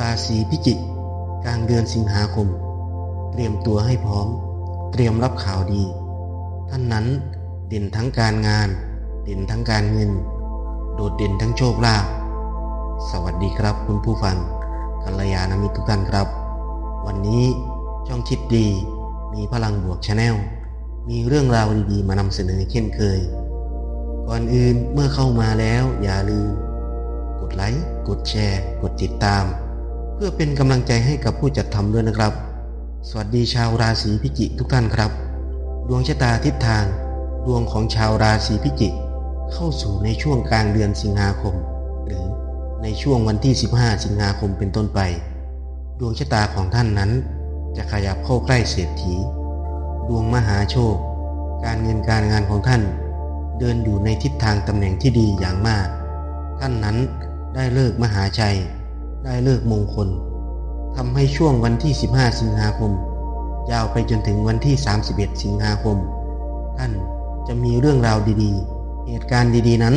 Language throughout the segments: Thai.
ราศีพิจิกกลางเดือนสิงหาคม เตรียมตัวให้พร้อม เตรียมรับข่าวดี ท่านนั้นเด่นทั้งการงาน เด่นทั้งการเงิน โดดเด่นทั้งโชคลาภสวัสดีครับคุณผู้ฟังกัลยาณมิตรทุกท่านครับ วันนี้ช่องคิดดีมีพลังบวกชาแนลมีเรื่องราวดีๆมานำเสนอเช่นเคย ก่อนอื่นเมื่อเข้ามาแล้วอย่าลืม กดไลค์ กดแชร์ กดติดตาม พื่อเป็นกำลังใจให้กับผู้จัดทำด้วยนะครับ สวัสดีชาวราศีพิจิกทุกท่านครับ ดวงชะตาทิศทาง ดวงของชาวราศีพิจิก เข้าสู่ในช่วงกลางเดือนสิงหาคม หรือในช่วงวันที่ 15 สิงหาคมเป็นต้นไป ดวงชะตาของท่านนั้น จะขยับเข้าใกล้เศรษฐี ดวงมหาโชค การเงินการงานของท่าน เดินอยู่ในทิศทางตำแหน่งที่ดีอย่างมาก ท่านนั้นได้เลิกมหาชัย ได้เลิกมงคลทำให้ช่วงวันที่ 15 สิงหาคม ยาวไปจนถึงวันที่ 31 สิงหาคม ท่านจะมีเรื่องราวดีๆ เหตุการณ์ดีๆนั้น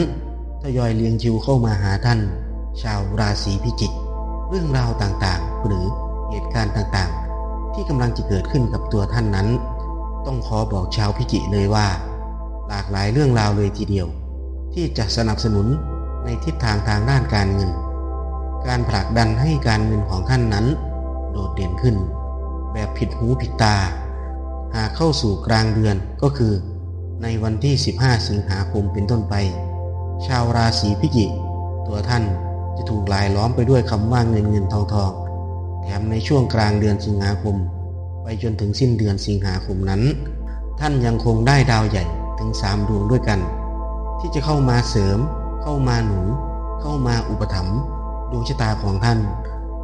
ทยอยเลียงชิวเข้ามาหาท่าน ชาวราศีพิจิก เรื่องราวต่างๆ หรือเหตุการณ์ต่างๆ ที่กำลังจะเกิดขึ้นกับตัวท่านนั้น ต้องขอบอกชาวพิจิเลยว่า หลากหลายเรื่องราวเลยทีเดียว ที่จะสนับสนุนในทิศทางทางด้านการเงิน การผลักดันให้การเงินของท่านนั้น โดดเด่นขึ้น แบบผิดหูผิดตา หากเข้าสู่กลางเดือนก็คือ ในวันที่ 15 สิงหาคมเป็นต้นไป ชาวราศีพิจิกตัวท่านจะถูกลายล้อมไปด้วยคำว่าเงินเงินทองทองแถมในช่วงกลางเดือนสิงหาคม ไปจนถึงสิ้นเดือนสิงหาคมนั้น ท่านยังคงได้ดาวใหญ่ถึงสามดวงด้วยกัน ที่จะเข้ามาเสริม เข้ามาหนุนเข้ามาอุปถัมภ์ ดวงชะตาของท่าน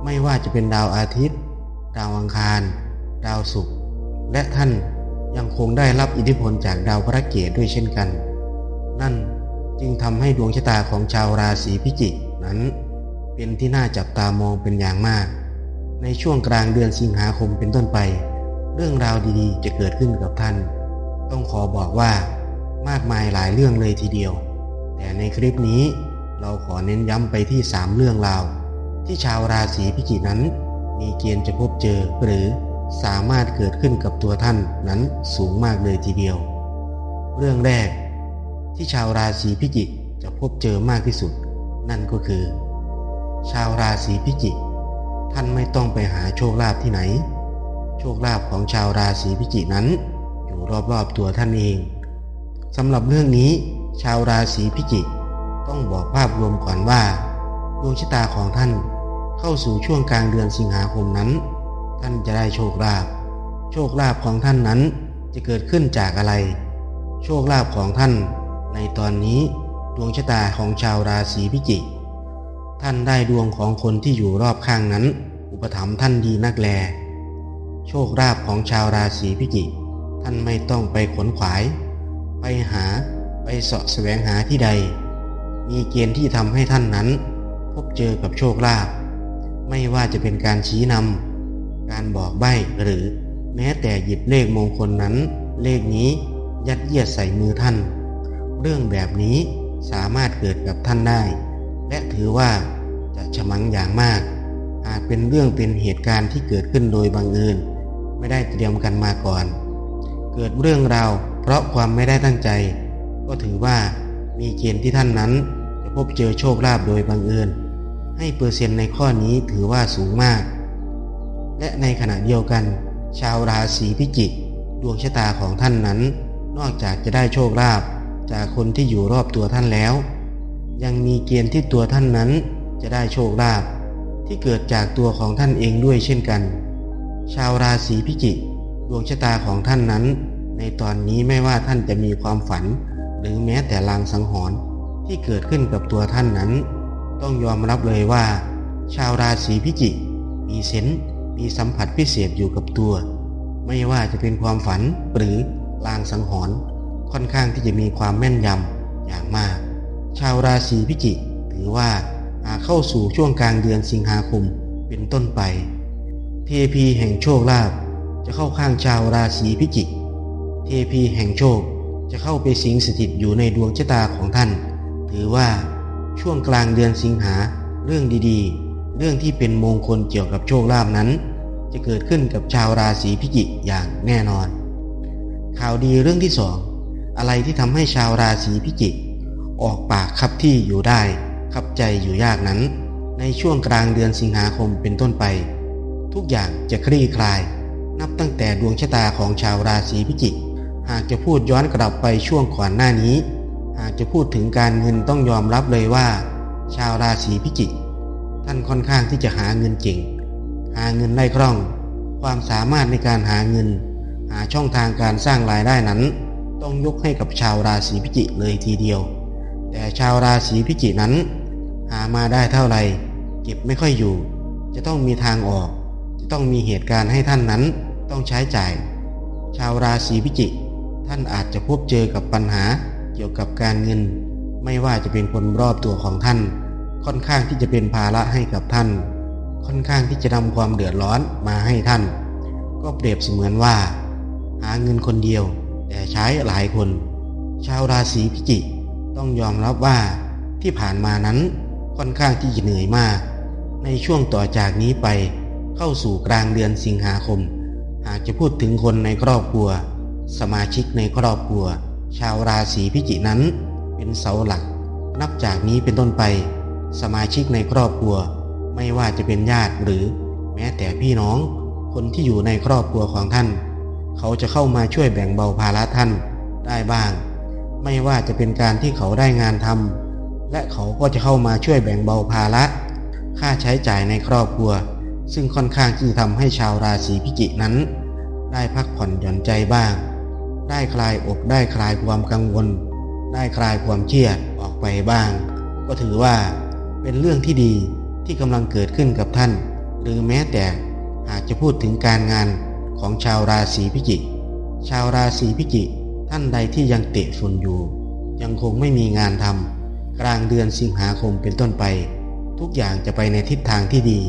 ไม่ว่าจะเป็นดาวอาทิตย์ ดาวอังคาร ดาวศุกร์และท่านยังคงได้รับอิทธิพลจากดาวพระเกตด้วยเช่นกัน นั่นจึงทำให้ดวงชะตาของชาวราศีพิจิกนั้น เป็นที่น่าจับตามองเป็นอย่างมาก ในช่วงกลางเดือนสิงหาคมเป็นต้นไป เรื่องราวดีๆ จะเกิดขึ้นกับท่าน ต้องขอบอกว่ามากมายหลายเรื่องเลยทีเดียว แต่ในคลิปนี้ เราขอเน้นย้ำไปที่3เรื่องราว ที่ชาวราศีพิจิกนั้น มีเกณฑ์จะพบเจอหรือสามารถเกิดขึ้นกับตัวท่านนั้นสูงมากเลยทีเดียว เรื่องแรก ที่ชาวราศีพิจิกจะพบเจอมากที่สุด นั่นก็คือ ชาวราศีพิจิกท่านไม่ต้องไปหาโชคลาภที่ไหน โชคลาภของชาวราศีพิจิกนั้น อยู่รอบๆตัวท่านเองสำหรับเรื่องนี้ ชาวราศีพิจิก ต้องบอกภาพรวมก่อนว่าดวงชะตาของท่านเข้าสู่ช่วงกลางเดือนสิงหาคมนั้น ท่านจะได้โชคลาภโชคลาภของท่านนั้นจะเกิดขึ้นจากอะไร โชคลาภของท่าน ในตอนนี้ดวงชะตาของชาวราศีพิจิกท่านได้ดวงของคนที่อยู่รอบข้างนั้น อุปถัมภ์ท่านดีนักแล โชคลาภของชาวราศีพิจิกท่านไม่ต้องไปขนขวาย ไปหาไปเสาะแสวงหาที่ใด มีเกณฑ์ที่ทำให้ท่านนั้น พบเจอกับโชคลาภไม่ว่าจะเป็นการชี้นำการบอกใบ้หรือแม้แต่หยิบเลขมงคลนั้น เลขนี้ยัดเยียดใส่มือท่าน เรื่องแบบนี้สามารถเกิดกับท่านได้ และถือว่าจะฉมังอย่างมาก อาจเป็นเรื่องเป็นเหตุการณ์ที่เกิดขึ้นโดยบังเอิญไม่ได้เตรียมกันมาก่อน เกิดเรื่องราวเพราะความไม่ได้ตั้งใจ ก็ถือว่ามีเกณฑ์ที่ท่านนั้น จะพบเจอโชคลาภโดยบังเอิญ ให้เปอร์เซ็นต์ในข้อนี้ถือว่าสูงมาก และในขณะเดียวกัน ชาวราศีพิจิก ดวงชะตาของท่านนั้น นอกจากจะได้โชคลาภจากคนที่อยู่รอบตัวท่านแล้ว ยังมีเกณฑ์ที่ตัวท่านนั้นจะได้โชคลาภที่เกิดจากตัวของท่านเองด้วยเช่นกัน ชาวราศีพิจิก ดวงชะตาของท่านนั้น ในตอนนี้ไม่ว่าท่านจะมีความฝัน หรือแม้แต่ลางสังหรณ์ ที่เกิดขึ้นกับตัวท่านนั้น ต้องยอมรับเลยว่า ชาวราศีพิจิกมีเซนส์มีสัมผัสพิเศษอยู่กับตัว ไม่ว่าจะเป็นความฝันหรือลางสังหรณ์ค่อนข้างที่จะมีความแม่นยำอย่างมาก ชาวราศีพิจิกถือว่าอาเข้าสู่ช่วงกลางเดือนสิงหาคมเป็นต้นไป เทพีแห่งโชคลาภจะเข้าข้างชาวราศีพิจิก เทพีแห่งโชคจะเข้าไปสิงสถิตอยู่ในดวงชะตาของท่าน ถือว่าช่วงกลางเดือนสิงหาเรื่องดีๆ เรื่องที่เป็นมงคลเกี่ยวกับโชคลาภนั้น จะเกิดขึ้นกับชาวราศีพิจิกอย่างแน่นอน ข่าวดีเรื่องที่สองอะไรที่ทำให้ชาวราศีพิจิกออกปากคับที่อยู่ได้คับใจอยู่ยากนั้น ในช่วงกลางเดือนสิงหาคมเป็นต้นไป ทุกอย่างจะคลี่คลาย นับตั้งแต่ดวงชะตาของชาวราศีพิจิก หากจะพูดย้อนกลับไปช่วงก่อนหน้านี้ หากจะพูดถึงการเงินต้องยอมรับเลยว่า ชาวราศีพิจิก ท่านค่อนข้างที่จะหาเงินเก่ง หาเงินได้คล่อง ความสามารถในการหาเงิน หาช่องทางการสร้างรายได้นั้น ต้องยกให้กับชาวราศีพิจิกเลยทีเดียว แต่ชาวราศีพิจิกนั้น หามาได้เท่าไหร่เก็บไม่ค่อยอยู่ จะต้องมีทางออก จะต้องมีเหตุการณ์ให้ท่านนั้นต้องใช้จ่าย ชาวราศีพิจิกท่านอาจจะพบเจอกับปัญหา กี่ยวกับการเงิน ไม่ว่าจะเป็นคนรอบตัวของท่าน ค่อนข้างที่จะเป็นภาระให้กับท่าน ค่อนข้างที่จะนำความเดือดร้อนมาให้ท่าน ก็เปรียบเสมือนว่า หาเงินคนเดียว แต่ใช้หลายคน ชาวราศีพิจิกต้องยอมรับว่าที่ผ่านมานั้นค่อนข้างที่จะเหนื่อยมาก ในช่วงต่อจากนี้ไปเข้าสู่กลางเดือนสิงหาคม หากจะพูดถึงคนในครอบครัว สมาชิกในครอบครัว ชาวราศีพิจิกนั้น เป็นเสาหลัก นับจากนี้เป็นต้นไป สมาชิกในครอบครัว ไม่ว่าจะเป็นญาติหรือแม้แต่พี่น้อง คนที่อยู่ในครอบครัวของท่าน เขาจะเข้ามาช่วยแบ่งเบาภาระท่านได้บ้าง ไม่ว่าจะเป็นการที่เขาได้งานทำและเขาก็จะเข้ามาช่วยแบ่งเบาภาระค่าใช้จ่ายในครอบครัว ซึ่งค่อนข้างที่จะทำให้ชาวราศีพิจิกนั้น ได้พักผ่อนหย่อนใจบ้าง ได้คลายอกได้คลายความกังวล ได้คลายความเครียดออกไปบ้าง ก็ถือว่าเป็นเรื่องที่ดีที่กำลังเกิดขึ้นกับท่าน หรือแม้แต่หากจะพูดถึงการงานของชาวราศีพิจิก ชาวราศีพิจิกท่านใดที่ยังเตะฝุ่นอยู่ ยังคงไม่มีงานทำกลางเดือนสิงหาคมเป็นต้นไป ทุกอย่างจะไปในทิศทางที่ดี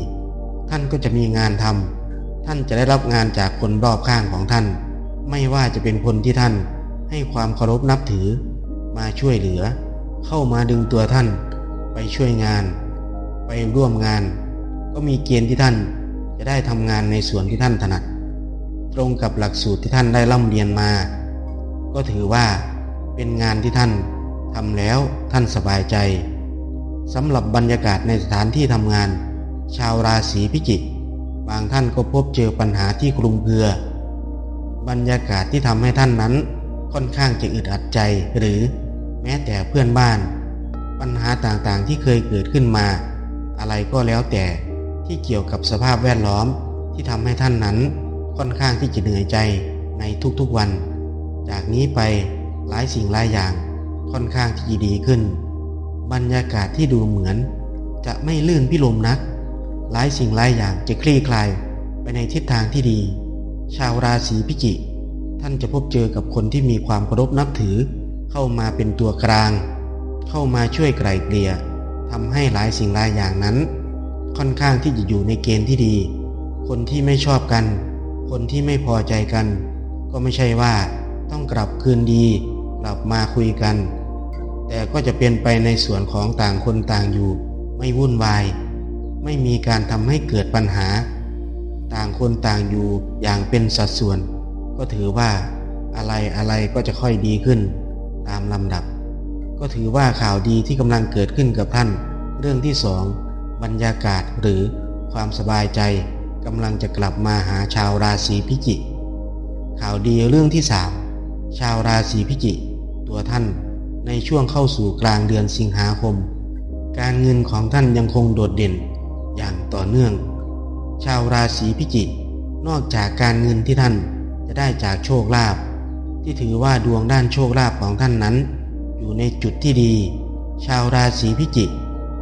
ท่านก็จะมีงานทำท่านจะได้รับงานจากคนรอบข้างของท่าน ไม่ว่าจะเป็นคนที่ท่านให้ความเคารพนับถือ มาช่วยเหลือ เข้ามาดึงตัวท่าน ไปช่วยงาน ไปร่วมงาน ก็มีเกณฑ์ที่ท่านจะได้ทำงานในส่วนที่ท่านถนัด ตรงกับหลักสูตรที่ท่านได้ร่ำเรียนมา ก็ถือว่าเป็นงานที่ท่านทำแล้วท่านสบายใจสำหรับบรรยากาศในสถานที่ทำงาน ชาวราศีพิจิก บางท่านก็พบเจอปัญหาที่คลุมเครือ บรรยากาศที่ทำให้ท่านนั้นค่อนข้างจะอึดอัดใจหรือแม้แต่เพื่อนบ้าน ปัญหาต่างๆที่เคยเกิดขึ้นมา อะไรก็แล้วแต่ที่เกี่ยวกับสภาพแวดล้อมที่ทำให้ท่านนั้นค่อนข้างที่จะเหนื่อยใจในทุกๆวัน จากนี้ไปหลายสิ่งหลายอย่างค่อนข้างที่จะดีขึ้น บรรยากาศที่ดูเหมือน จะไม่ลื่นพิลมนัก หลายสิ่งหลายอย่างจะคลี่คลายไปในทิศทางที่ดี ชาวราศีพิจิก ท่านจะพบเจอกับคนที่มีความเคารพนับถือ เข้ามาเป็นตัวกลาง เข้ามาช่วยไกล่เกลี่ยทำให้หลายสิ่งหลายอย่างนั้น ค่อนข้างที่จะอยู่ในเกณฑ์ที่ดี คนที่ไม่ชอบกัน คนที่ไม่พอใจกัน ก็ไม่ใช่ว่าต้องกลับคืนดีกลับมาคุยกัน แต่ก็จะเป็นไปในส่วนของต่างคนต่างอยู่ ไม่วุ่นวาย ไม่มีการทำให้เกิดปัญหา ต่างคนต่างอยู่อย่างเป็นสัดส่วน ก็ถือว่าอะไรอะไรก็จะค่อยดีขึ้น ตามลำดับ ก็ถือว่าข่าวดีที่กำลังเกิดขึ้นกับท่าน เรื่องที่สองบรรยากาศหรือความสบายใจกำลังจะกลับมาหาชาวราศีพิจิกข่าวดีเรื่องที่สามชาวราศีพิจิกตัวท่านในช่วงเข้าสู่กลางเดือนสิงหาคม การเงินของท่านยังคงโดดเด่นอย่างต่อเนื่อง ชาวราศีพิจิก นอกจากการเงินที่ท่านจะได้จากโชคลาภที่ถือว่าดวงด้านโชคลาภของท่านนั้น อยู่ในจุดที่ดี ชาวราศีพิจิก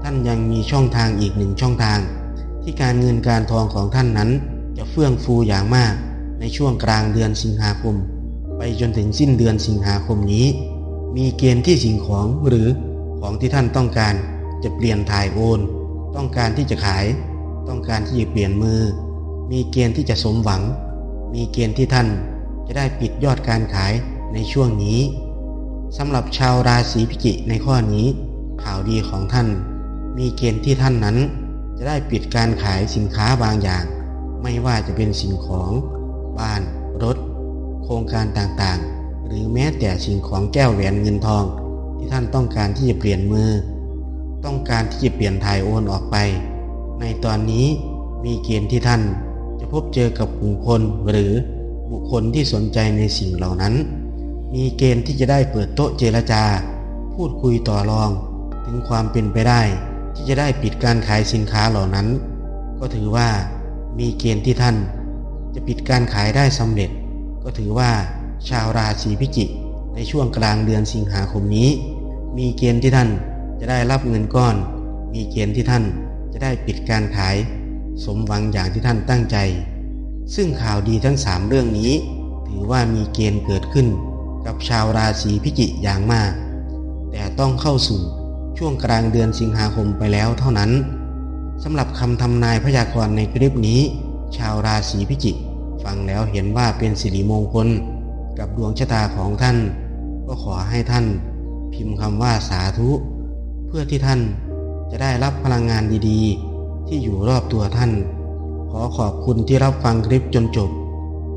ท่านยังมีช่องทางอีกหนึ่งช่องทาง ที่การเงินการทองของท่านนั้น จะเฟื่องฟูอย่างมากในช่วงกลางเดือนสิงหาคม ไปจนถึงสิ้นเดือนสิงหาคมนี้ มีเกณฑ์ที่สิ่งของหรือของที่ท่านต้องการจะเปลี่ยนถ่ายโอน ต้องการที่จะขาย ต้องการที่จะเปลี่ยนมือ มีเกณฑ์ที่จะสมหวัง มีเกณฑ์ที่ท่านจะได้ปิดยอดการขายในช่วงนี้สำหรับชาวราศีพิจิกในข้อนี้ ข่าวดีของท่าน มีเกณฑ์ที่ท่านนั้น จะได้ปิดการขายสินค้าบางอย่าง ไม่ว่าจะเป็นสิ่งของ บ้าน รถ โครงการต่างๆ หรือแม้แต่สิ่งของแก้วแหวนเงินทอง ที่ท่านต้องการที่จะเปลี่ยนมือ ต้องการที่จะเปลี่ยนถ่ายโอนออกไป ในตอนนี้มีเกณฑ์ที่ท่านจะพบเจอกับกลุ่มคนหรือบุคคลที่สนใจในสิ่งเหล่านั้น มีเกณฑ์ที่จะได้เปิดโต๊ะเจรจา พูดคุยต่อรอง ถึงความเป็นไปได้ ที่จะได้ปิดการขายสินค้าเหล่านั้น ก็ถือว่ามีเกณฑ์ที่ท่าน จะปิดการขายได้สำเร็จ ก็ถือว่าชาวราศีพิจิกในช่วงกลางเดือนสิงหาคมนี้ มีเกณฑ์ที่ท่านจะได้รับเงินก้อน มีเกณฑ์ที่ท่าน จะได้ปิดการขาย สมหวังอย่างที่ท่านตั้งใจ ซึ่งข่าวดีทั้งสามเรื่องนี้ ถือว่ามีเกณฑ์เกิดขึ้น กับชาวราศีพิจิกอย่างมาก แต่ต้องเข้าสู่ช่วงกลางเดือนสิงหาคมไปแล้วเท่านั้นสำหรับคำทำนายพยากรณ์ในคลิปนี้ ชาวราศีพิจิกฟังแล้วเห็นว่าเป็นสิริมงคล กับดวงชะตาของท่าน ก็ขอให้ท่าน พิมพ์คำว่าสาธุ เพื่อที่ท่าน จะได้รับพลังงานดีๆ ที่อยู่รอบตัวท่าน ขอขอบคุณที่รับฟังคลิปจนจบ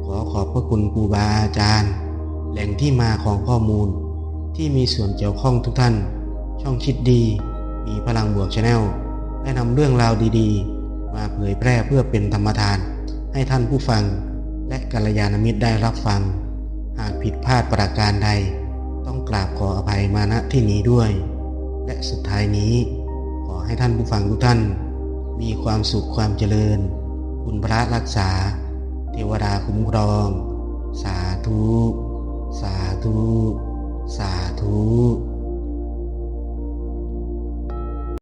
ขอขอบพระคุณครูบาอาจารย์ แหล่งที่มาของข้อมูล ที่มีส่วนเกี่ยวข้องทุกท่าน ช่องคิดดี มีพลังบวกชาแนลได้นำเรื่องราวดีๆ มาเผยแพร่เพื่อเป็นธรรมทาน ให้ท่านผู้ฟัง และกัลยาณมิตรได้รับฟัง หากผิดพลาดประการใด ต้องกราบขออภัยมาณที่นี้ด้วย และสุดท้ายนี้ ให้ท่านผู้ฟังทุกท่าน มีความสุขความเจริญ คุณพระรักษา เทวดาคุ้มครอง สาธุ สาธุ สาธุ